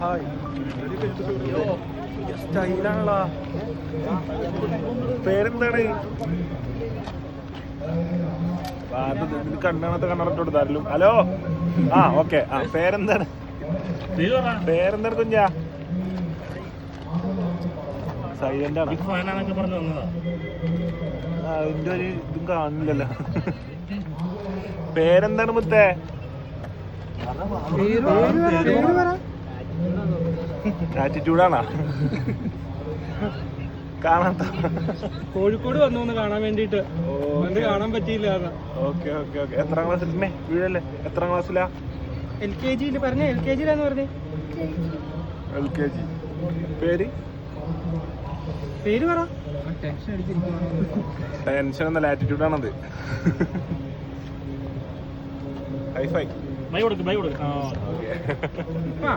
Hi സ്റ്റൈലാണല്ലോ പേരെന്താണ്? കണ്ണാണത്തെ കണ്ണടട്ട് കൊടുത്താലും hello ആ ഓക്കെ ആ പേരെന്താണ്? പേരെന്താണ് കുഞ്ഞാ? സൈലന്റ് ആണ്. അതിന്റെ ഒരു ഇതും കാണില്ലല്ലോ പേരെന്താണ് മുത്തേ? ആറ്റിറ്റ്യൂഡാണോ കാണാത്ത. കോഴിക്കോട് വന്നു ഒന്ന് കാണാൻ വേണ്ടിട്ട് കാണാൻ പറ്റിയില്ല ഓക്കെ ഓക്കെ ഓക്കെ എത്രാം ക്ലാസ്സിലെ വീടല്ലേ? എത്ര ക്ലാസ്സിലാ എൽ കെ ജിയിൽ പറഞ്ഞ എൽ കെ ജിയിലാന്ന് പറഞ്ഞേ. എൽ കെ ജി പേര്? പേര് പറ. ടെൻഷൻ എന്നല്ല ടെൻഷൻ ആണത്. ഹൈഫൈ ബൈ കൊടുക്ക് ബൈ കൊടുക്ക്. ആ.